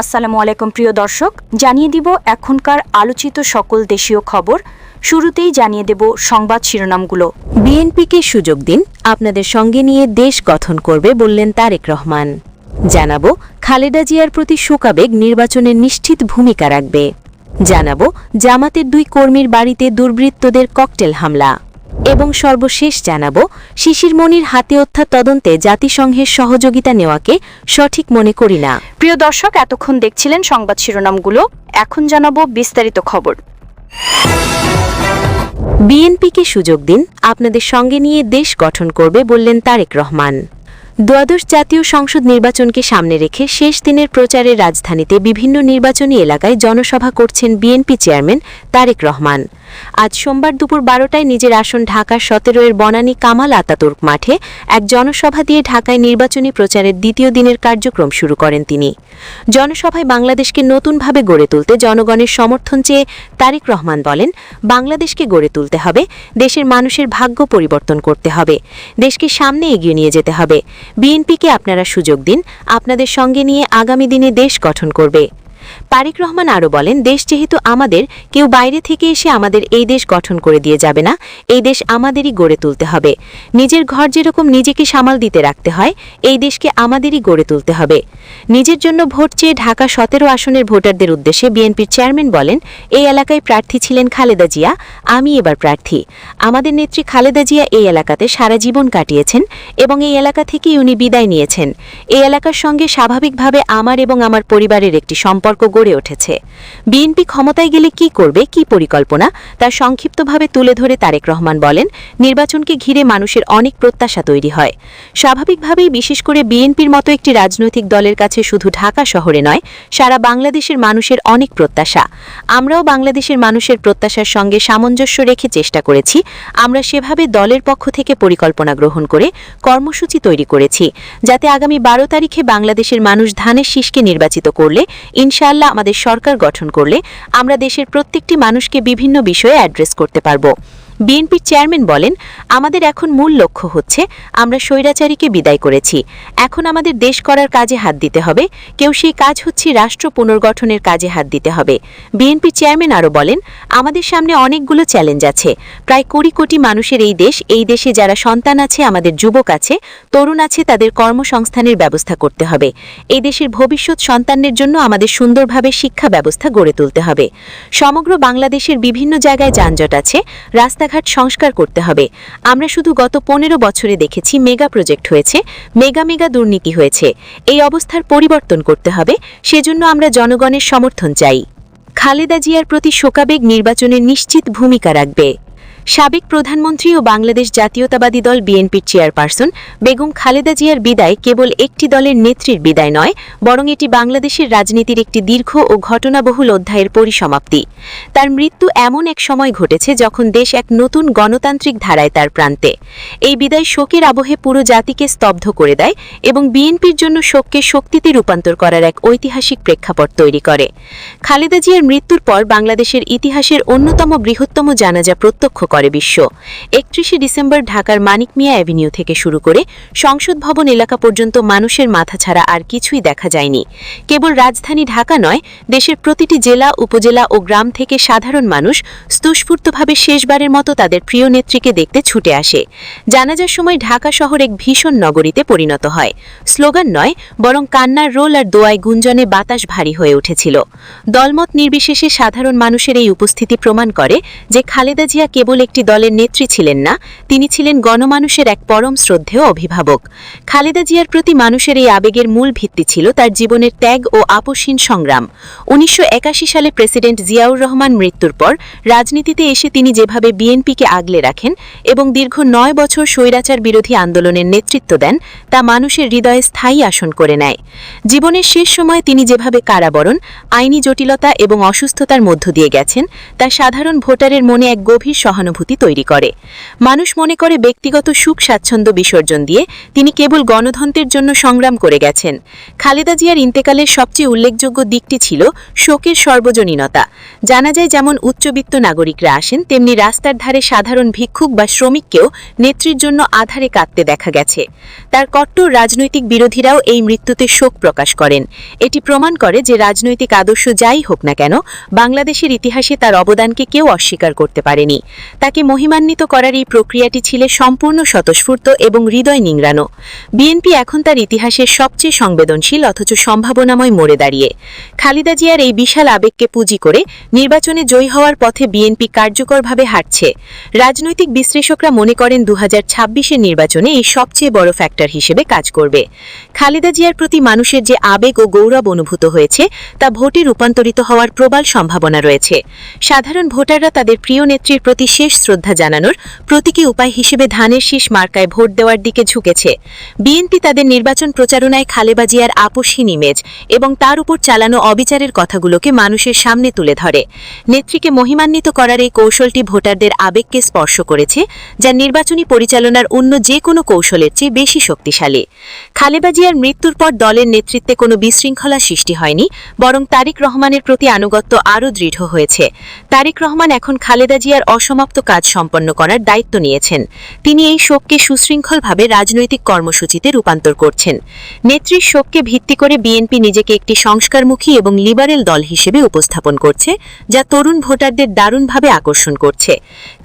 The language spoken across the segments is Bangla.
আসসালামু আলাইকুম, প্রিয় দর্শক। জানিয়ে দিব এখনকার আলোচিত সকল দেশীয় খবর। শুরুতেই জানিয়ে দেব সংবাদ শিরোনামগুলো। বিএনপিকে সুযোগ দিন, আপনাদের সঙ্গে নিয়ে দেশ গঠন করবে বললেন তারেক রহমান। জানাব, খালেদা জিয়ার প্রতি শোকাবেগ নির্বাচনে নিশ্চিত ভূমিকা রাখবে। জানাব, জামাতের দুই কর্মীর বাড়িতে দুর্বৃত্তদের ককটেল হামলা। এবং সর্বশেষ জানাব শিশির মনির হাতে অত্যা তদন্তে জাতিসংঘের সহযোগিতা নেওয়াকে সঠিক মনে করি না। প্রিয় দর্শক এতক্ষণ দেখছিলেন সংবাদ শিরোনামগুলো। এখন জানাব বিস্তারিত খবর। বিএনপিকে সুযোগ দিন আপনাদের সঙ্গে নিয়ে দেশ গঠন করবে বললেন তারেক রহমান। দ্বাদশ জাতীয় সংসদ নির্বাচনকে সামনে রেখে শেষ দিনের প্রচারের রাজধানীতে বিভিন্ন নির্বাচনী এলাকায় জনসভা করছেন বিএনপি চেয়ারম্যান তারেক রহমান। আজ সোমবার দুপুর বারোটায় নিজের আসন ঢাকার সতেরো এর বনানী কামাল আতাতুর্ক মাঠে এক জনসভা দিয়ে ঢাকায় নির্বাচনী প্রচারের দ্বিতীয় দিনের কার্যক্রম শুরু করেন তিনি। জনসভায় বাংলাদেশকে নতুনভাবে গড়ে তুলতে জনগণের সমর্থন চেয়ে তারেক রহমান বলেন, বাংলাদেশকে গড়ে তুলতে হবে, দেশের মানুষের ভাগ্য পরিবর্তন করতে হবে, দেশকে সামনে এগিয়ে নিয়ে যেতে হবে। বিএনপিকে আপনারা সুযোগ দিন, আপনাদের সঙ্গে নিয়ে আগামী দিনে দেশ গঠন করবে। তারেক রহমান আরও বলেন, দেশ যেহেতু আমাদের, কেউ বাইরে থেকে এসে আমাদের এই দেশ গঠন করে দিয়ে যাবে না। এই দেশ আমাদেরই গড়ে তুলতে হবে। নিজের ঘর যেরকম নিজেকে সামাল দিতে রাখতে হয়, এই দেশকে আমাদেরই গড়ে তুলতে হবে। নিজের জন্য ভোট চেয়ে ঢাকা সতেরো আসনের ভোটারদের উদ্দেশ্যে বিএনপির চেয়ারম্যান বলেন, এই এলাকায় প্রার্থী ছিলেন খালেদা জিয়া, আমি এবার প্রার্থী। আমাদের নেত্রী খালেদা জিয়া এই এলাকাতে সারা জীবন কাটিয়েছেন এবং এই এলাকা থেকেই উনি বিদায় নিয়েছেন। এই এলাকার সঙ্গে স্বাভাবিকভাবে আমার এবং আমার পরিবারের একটি সম্পর্ক গড়ে উঠেছে। বিএনপি ক্ষমতায় গেলে কি করবে, কি পরিকল্পনা, তা সংক্ষিপ্তভাবে তুলে ধরে তারেক রহমান বলেন, নির্বাচনকে ঘিরে মানুষের অনেক প্রত্যাশা তৈরি হয়। স্বাভাবিকভাবেই বিশেষ করে বিএনপির মতো একটি রাজনৈতিক দলের কাছে শুধু ঢাকা শহরে নয়, সারা বাংলাদেশের মানুষের অনেক প্রত্যাশা। আমরাও বাংলাদেশের মানুষের প্রত্যাশার সঙ্গে সামঞ্জস্য রেখে চেষ্টা করেছি, আমরা সেভাবে দলের পক্ষ থেকে পরিকল্পনা গ্রহণ করে কর্মসূচি তৈরি করেছি, যাতে আগামী বারো তারিখে বাংলাদেশের মানুষ ধানের শীষকে নির্বাচিত করলে ইনশাআল্লাহ আমাদের সরকার গঠন করলে আমরা দেশের প্রত্যেকটি মানুষকে বিভিন্ন বিষয়ে অ্যাড্রেস করতে পারব। বিএনপির চেয়ারম্যান বলেন, আমাদের এখন মূল লক্ষ্য হচ্ছে আমরা স্বৈরাচারীকে বিদায় করেছি। এখন আমাদের দেশ করার কাজে হাত দিতে হবে। কেউ সেই কাজ হচ্ছে রাষ্ট্র পুনর্গঠনের কাজে হাত দিতে হবে। বিএনপি চেয়ারম্যান আরও বলেন, আমাদের সামনে অনেকগুলো চ্যালেঞ্জ আছে। প্রায় কুড়ি কোটি মানুষের এই দেশ, এই দেশে যারা সন্তান আছে, আমাদের যুবক আছে, তরুণ আছে, তাদের কর্মসংস্থানের ব্যবস্থা করতে হবে। এই দেশের ভবিষ্যৎ সন্তানদের জন্য আমাদের সুন্দরভাবে শিক্ষা ব্যবস্থা গড়ে তুলতে হবে। সমগ্র বাংলাদেশের বিভিন্ন জায়গায় যানজট আছে। রাস্তাঘাট সংস্কার করতে হবে। আমরা শুধু গত পনেরো বছরে দেখেছি মেগা প্রজেক্ট হয়েছে, মেগা মেগা দুর্নীতি হয়েছে। এই অবস্থার পরিবর্তন করতে হবে, সেজন্য আমরা জনগণের সমর্থন চাই। খালেদা জিয়ার প্রতি শোকাবেগ নির্বাচনে নিশ্চিত ভূমিকা রাখবে। সাবেক প্রধানমন্ত্রী ও বাংলাদেশ জাতীয়তাবাদী দল বিএনপির চেয়ারপারসন বেগম খালেদা জিয়ার বিদায় কেবল একটি দলের নেত্রীর বিদায় নয়, বরং এটি বাংলাদেশের রাজনীতির একটি দীর্ঘ ও ঘটনাবহুল অধ্যায়ের পরিসমাপ্তি। তার মৃত্যু এমন এক সময় ঘটেছে যখন দেশ এক নতুন গণতান্ত্রিক ধারায় তার প্রান্তে। এই বিদায় শোকের আবহে পুরো জাতিকে স্তব্ধ করে দেয় এবং বিএনপির জন্য শোককে শক্তিতে রূপান্তর করার এক ঐতিহাসিক প্রেক্ষাপট তৈরি করে। খালেদা জিয়ার মৃত্যুর পর বাংলাদেশের ইতিহাসের অন্যতম বৃহত্তম জানাজা প্রত্যক্ষ করে বিশ্ব। একত্রিশে ডিসেম্বর ঢাকার মানিক মিয়া অ্যাভিনিউ থেকে শুরু করে সংসদ ভবন এলাকা পর্যন্ত মানুষের মাথা ছাড়া আর কিছুই দেখা যায়নি। কেবল রাজধানী ঢাকা নয়, দেশের প্রতিটি জেলা, উপজেলা ও গ্রাম থেকে সাধারণ মানুষ স্তুস্ফূর্তভাবে শেষবারের মতো তাদের প্রিয় নেত্রীকে দেখতে ছুটে আসে। জানাজার সময় ঢাকা শহর এক ভীষণ নগরীতে পরিণত হয়। স্লোগান নয়, বরং কান্নার রোল আর দোয়ায় গুঞ্জনে বাতাস ভারী হয়ে উঠেছিল। দলমত নির্বিশেষে সাধারণ মানুষের এই উপস্থিতি প্রমাণ করে যে খালেদা জিয়া কেবল একটি দলের নেত্রী ছিলেন না, তিনি ছিলেন গণমানুষের এক পরম শ্রদ্ধেয় অভিভাবক। খালেদা জিয়ার প্রতি মানুষের এই আবেগের মূল ভিত্তি ছিল তার জীবনের ত্যাগ ও আপসীন সংগ্রাম। উনিশশো একাশি সালে প্রেসিডেন্ট জিয়াউর রহমান মৃত্যুর পর রাজনীতিতে এসে তিনি যেভাবে বিএনপিকে আগলে রাখেন এবং দীর্ঘ নয় বছর স্বৈরাচার বিরোধী আন্দোলনের নেতৃত্ব দেন, তা মানুষের হৃদয়ে স্থায়ী আসন করে নেয়। জীবনের শেষ সময়ে তিনি যেভাবে কারাবরণ, আইনি জটিলতা এবং অসুস্থতার মধ্য দিয়ে গেছেন, তা সাধারণ ভোটারের মনে এক গভীর সহানুভূতি অনুভূতি তৈরি করে। মানুষ মনে করে ব্যক্তিগত সুখ স্বাচ্ছন্দ্য বিসর্জন দিয়ে তিনি কেবল গণতন্ত্রের জন্য সংগ্রাম করে গেছেন। খালেদা জিয়ার ইন্তেকালের সবচেয়ে উল্লেখযোগ্য দিকটি ছিল শোকের সর্বজনীনতা। জানা যায়, যেমন উচ্চবিত্ত নাগরিকরা আসেন, তেমনি রাস্তার ধারে সাধারণ ভিক্ষুক বা শ্রমিককেও নেত্রীর জন্য আধারে কাঁদতে দেখা গেছে। তার কট্টর রাজনৈতিক বিরোধীরাও এই মৃত্যুতে শোক প্রকাশ করেন। এটি প্রমাণ করে যে রাজনৈতিক আদর্শ যাই হোক না কেন, বাংলাদেশের ইতিহাসে তার অবদানকে কেউ অস্বীকার করতে পারেনি। তাকে মহিমান্বিত করার এই প্রক্রিয়াটি ছিল সম্পূর্ণ স্বতঃস্ফূর্ত এবং হৃদয় নিংড়ানো। বিএনপি এখন তার ইতিহাসের সবচেয়ে সংবেদনশীল অথচ সম্ভাবনাময় মোড়ে দাঁড়িয়ে। খালিদা জিয়ার এই বিশাল আবেগকে পুঁজি করে নির্বাচনে জয়ী হওয়ার পথে বিএনপি কার্যকরভাবে হাঁটছে। রাজনৈতিক বিশ্লেষকরা মনে করেন দু হাজার নির্বাচনে এই সবচেয়ে বড় ফ্যাক্টর হিসেবে কাজ করবে। খালেদা জিয়ার প্রতি মানুষের যে আবেগ ও গৌরব অনুভূত হয়েছে, তা ভোটে রূপান্তরিত হওয়ার প্রবল সম্ভাবনা রয়েছে। সাধারণ ভোটাররা তাদের প্রিয় নেত্রীর প্রতি শেষ শ্রদ্ধা জানানোর প্রতীকী উপায় হিসেবে ধানের শীষ মার্কায় ভোট দেওয়ার দিকে ঝুঁকেছে। বিএনপি তাদের নির্বাচন প্রচারণায় খালেবা জিয়ার আপসহীন ইমেজ এবং তার উপর চালানো অবিচারের কথাগুলোকে মানুষের সামনে তুলে ধরে। নেত্রীকে মহিমান্বিত করার এই কৌশলটি ভোটারদের আবেগকে স্পর্শ করেছে, যা নির্বাচনী পরিচালনার অন্য যে কোনো কৌশলের চেয়ে বেশি শক্তিশালী। খালেবা জিয়ার মৃত্যুর পর দলের নেতৃত্বে কোনো বিশৃঙ্খলা সৃষ্টি হয়নি, বরং তারিক রহমানের প্রতি আনুগত্য আরও দৃঢ় হয়েছে। তারিক রহমান এখন খালেদা জিয়ার অসমাপ্ত কাজ সম্পন্ন করার দায়িত্ব নিয়েছেন। তিনি এই শোককে সুশৃঙ্খলভাবে রাজনৈতিক কর্মসূচিতে রূপান্তর করছেন। নেত্রীর শোককে ভিত্তি করে বিএনপি নিজেকে একটি সংস্কারমুখী এবং লিবারেল দল হিসেবে উপস্থাপন করছে, যা তরুণ ভোটারদের দারুণভাবে আকর্ষণ করছে।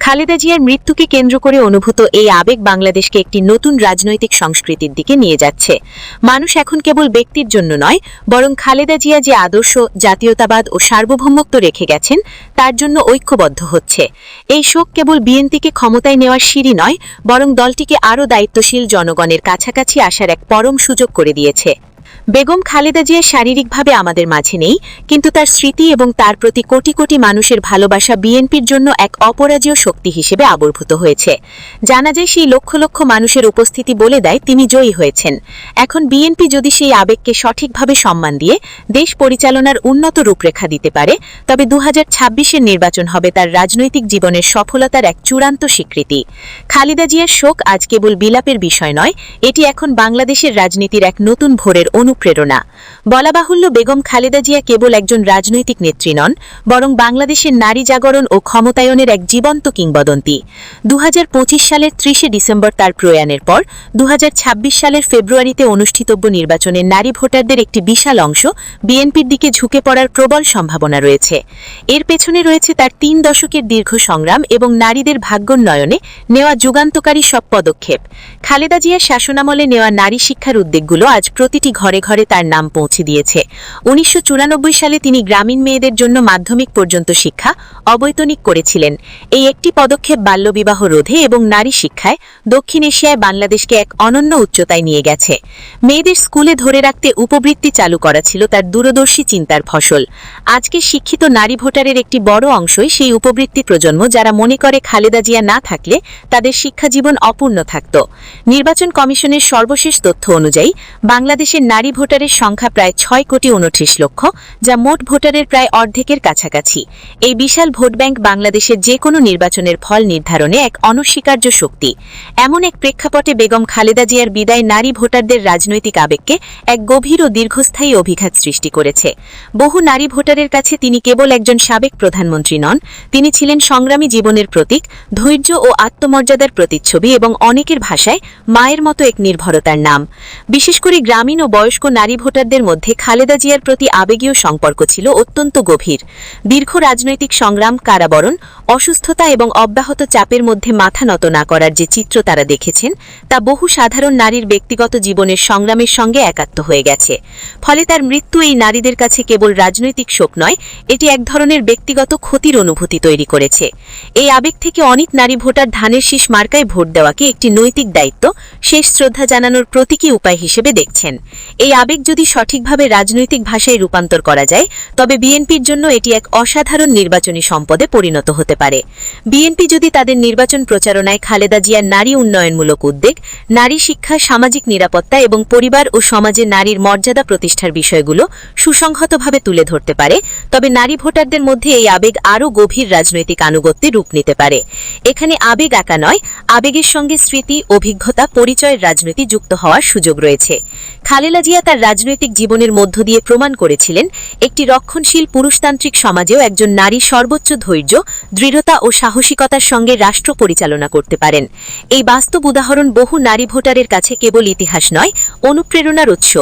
খালেদা জিয়ার মৃত্যুকে কেন্দ্র করে অনুভূত এই আবেগ বাংলাদেশকে একটি নতুন রাজনৈতিক সংস্কৃতির দিকে নিয়ে যাচ্ছে। মানুষ এখন কেবল ব্যক্তির জন্য নয়, বরং খালেদা জিয়া যে আদর্শ, জাতীয়তাবাদ ও সার্বভৌমত্ব রেখে গেছেন তার জন্য ঐক্যবদ্ধ হচ্ছে। এই শোক কেবল বিএনপিকে ক্ষমতায় নেওয়ার সিঁড়ি নয়, বরং দলটিকে আরও দায়িত্বশীল জনগণের কাছাকাছি আসার এক পরম সুযোগ করে দিয়েছে। বেগম খালেদা জিয়া শারীরিকভাবে আমাদের মাঝে নেই, কিন্তু তার স্মৃতি এবং তার প্রতি কোটি কোটি মানুষের ভালোবাসা বিএনপির জন্য এক অপরাজেয় শক্তি হিসেবে আবির্ভূত হয়েছে। জানা যায় সেই লক্ষ লক্ষ মানুষের উপস্থিতি বলে দেয় তিনি জয়ী হয়েছেন। এখন বিএনপি যদি সেই আবেগকে সঠিকভাবে সম্মান দিয়ে দেশ পরিচালনার উন্নত রূপরেখা দিতে পারে, তবে দু হাজার নির্বাচন হবে তার রাজনৈতিক জীবনের সফলতার এক চূড়ান্ত স্বীকৃতি। খালেদা জিয়ার শোক আজ কেবল বিলাপের বিষয় নয়, এটি এখন বাংলাদেশের রাজনীতির এক নতুন ভোরের অনুপ্রেরণা বলা বাহুল্য বেগম খালেদা জিয়া কেবল একজন রাজনৈতিক নেত্রী নন, বরং বাংলাদেশের নারী জাগরণ ও ক্ষমতায়নের এক জীবন্ত কিংবদন্তি। দু সালের ত্রিশে ডিসেম্বর তার প্রয়াণের পর দু হাজার ছাব্বিশ সালের ফেব্রুয়ারিতে অনুষ্ঠিতব্য নির্বাচনে নারী ভোটারদের একটি বিশাল অংশ বিএনপির দিকে ঝুঁকে পড়ার প্রবল সম্ভাবনা রয়েছে। এর পেছনে রয়েছে তার তিন দশকের দীর্ঘ সংগ্রাম এবং নারীদের ভাগ্যোন্নয়নে নেওয়া যুগান্তকারী সব পদক্ষেপ। খালেদা জিয়ার শাসনামলে নেওয়া নারী শিক্ষার উদ্যোগগুলো আজ প্রতিটি ঘরে ঘরে তার নাম পৌঁছে দিয়েছে। উনিশশো সালে তিনি গ্রামীণ মেয়েদের জন্য মাধ্যমিক পর্যন্ত শিক্ষা অবৈতনিক করেছিলেন। এই একটি পদক্ষেপ বাল্যবিবাহ রোধে এবং নারী শিক্ষায় দক্ষিণ এশিয়ায় বাংলাদেশকে এক অনন্য উচ্চতায় নিয়ে গেছে। মেয়েদের স্কুলে ধরে রাখতে উপবৃত্তি চালু করা ছিল তার দূরদর্শী চিন্তার ফসল। আজকে শিক্ষিত নারী ভোটারের একটি বড় অংশই সেই উপবৃত্তি প্রজন্ম যারা মনে করে খালেদা জিয়া না থাকলে তাদের শিক্ষা জীবন অপূর্ণ থাকত। নির্বাচন কমিশনের সর্বশেষ তথ্য অনুযায়ী বাংলাদেশের নারী ভোটারের সংখ্যা প্রায় ছয় কোটি উনত্রিশ লক্ষ, যা মোট ভোটারের প্রায় অর্ধেকের কাছাকাছি। এই বিশাল ভোট ব্যাংক বাংলাদেশের যে কোনো নির্বাচনের ফল নির্ধারণে এক অনস্বীকার্য শক্তি। এমন এক প্রেক্ষাপটে বেগম খালেদা জিয়ার বিদায় নারী ভোটারদের রাজনৈতিক আবেগকে এক গভীর ও দীর্ঘস্থায়ী অভিঘাত সৃষ্টি করেছে। বহু নারী ভোটারের কাছে তিনি কেবল একজন সাবেক প্রধানমন্ত্রী নন, তিনি ছিলেন সংগ্রামী জীবনের প্রতীক, ধৈর্য ও আত্মমর্যাদার প্রতিচ্ছবি এবং অনেকের ভাষায় মায়ের মতো এক নির্ভরতার নাম। বিশেষ করে গ্রামীণ ও বয়স্ক নারী ভোটারদের মধ্যে খালেদা জিয়ার প্রতি আবেগীয় সম্পর্ক ছিল অত্যন্ত গভীর। দীর্ঘ রাজনৈতিক সংগ্রাম, কারাবরণ, অসুস্থতা এবং অব্যাহত চাপের মধ্যে মাথা নত না করার যে চিত্র তারা দেখেছেন, তা বহু সাধারণ নারীর ব্যক্তিগত জীবনের সংগ্রামের সঙ্গে একাত্ম হয়ে গেছে। ফলে তার মৃত্যু এই নারীদের কাছে কেবল রাজনৈতিক শোক নয়, এটি এক ধরনের ব্যক্তিগত ক্ষতির অনুভূতি তৈরি করেছে। এই আবেগ থেকে অনেক নারী ভোটার ধানের শীষ মার্কায় ভোট দেওয়াকে একটি নৈতিক দায়িত্ব, শেষ শ্রদ্ধা জানানোর প্রতীকী উপায় হিসেবে দেখছেন। এই আবেগ যদি সঠিকভাবে রাজনৈতিক ভাষায় রূপান্তর করা যায়, তবে বিএনপির জন্য এটি এক অসাধারণ নির্বাচনী সম্পদে পরিণত হতে পারে। বিএনপি যদি তাদের নির্বাচন প্রচারণায় খালেদা জিয়ার নারী উন্নয়নমূলক উদ্যোগ নারী শিক্ষা, সামাজিক নিরাপত্তা এবং পরিবার ও সমাজে নারীর মর্যাদা প্রতিষ্ঠার বিষয়গুলো সুসংহতভাবে তুলে ধরতে পারে, তবে নারী ভোটারদের মধ্যে এই আবেগ আরও গভীর রাজনৈতিক আনুগত্যে রূপ নিতে পারে। এখানে আবেগ একা নয়, আবেগের সঙ্গে স্মৃতি, অভিজ্ঞতা, পরিচয়ের রাজনীতি যুক্ত হওয়ার সুযোগ রয়েছে। খালেলা জিয়া তার রাজনৈতিক জীবনের মধ্য দিয়ে প্রমাণ করেছিলেন, একটি রক্ষণশীল পুরুষতান্ত্রিক সমাজেও একজন নারী সর্বোচ্চ ধৈর্য, দৃঢ়তা ও সাহসিকতার সঙ্গে রাষ্ট্র পরিচালনা করতে পারেন। এই বাস্তব উদাহরণ বহু নারী ভোটারের কাছে কেবল ইতিহাস নয়, অনুপ্রেরণার উৎস।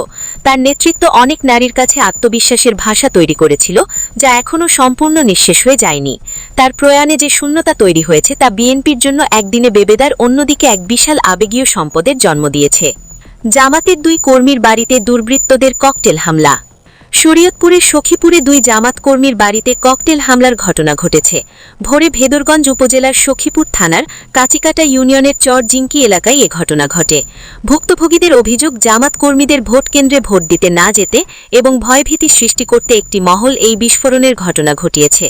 তার নেতৃত্ব অনেক নারীর কাছে আত্মবিশ্বাসের ভাষা তৈরি করেছিল, যা এখনও সম্পূর্ণ নিঃশেষ হয়ে যায়নি। তার প্রয়াণে যে শূন্যতা তৈরি হয়েছে, তা বিএনপির জন্য একদিনে বেবেদার, অন্যদিকে এক বিশাল আবেগীয় সম্পদের জন্ম দিয়েছে। জামাতের দুই কর্মীর বাড়িতে দুর্বৃত্তদের ককটেল হামলা। শরীয়তপুরের সখীপুরে দুই জামাত কর্মীর বাড়িতে ককটেল হামলার ঘটনা ঘটেছে। ভোরে ভেদরগঞ্জ উপজেলার সখীপুর থানার কাচিকাটা ইউনিয়নের চর জিঙ্কি এলাকায় এ ঘটনা ঘটে। ভুক্তভোগীদের অভিযোগ জামাত কর্মীদের ভোট কেন্দ্রে ভোট দিতে না যেতে এবং ভয়ভীতি সৃষ্টি করতে একটি মহল এই বিস্ফোরণের ঘটনা ঘটিয়েছে।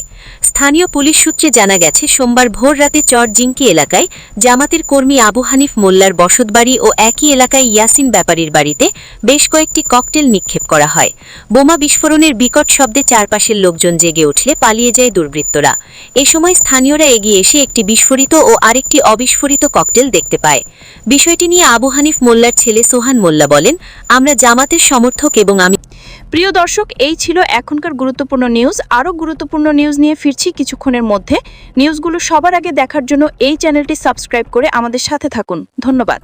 স্থানীয় পুলিশ সূত্রে জানা গেছে, সোমবার ভোর রাতে চর জিঙ্কি এলাকায় জামাতের কর্মী আবু হানিফ মোল্লার বসতবাড়ি ও একই এলাকায় ইয়াসিন ব্যাপারীর বাড়িতে বেশ কয়েকটি ককটেল নিক্ষেপ করা হয়। বোমা বিস্ফোরণের বিকট শব্দে চারপাশের লোকজন জেগে উঠলে পালিয়ে যায় দুর্বৃত্তরা। এ সময় স্থানীয়রা এগিয়ে এসে একটি বিস্ফোরিত ও আরেকটি অবিস্ফোরিত ককটেল দেখতে পায়। বিষয়টি নিয়ে আবু হানিফ মোল্লার ছেলে সোহান মোল্লা বলেন, আমরা জামাতের সমর্থক এবং আমি। প্রিয় দর্শক, এই ছিল এখনকার গুরুত্বপূর্ণ নিউজ। আরও গুরুত্বপূর্ণ নিউজ নিয়ে ফিরছি কিছুক্ষণের মধ্যে। নিউজগুলো সবার আগে দেখার জন্য এই চ্যানেলটি সাবস্ক্রাইব করে আমাদের সাথে থাকুন। ধন্যবাদ।